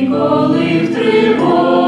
коли в тривозі.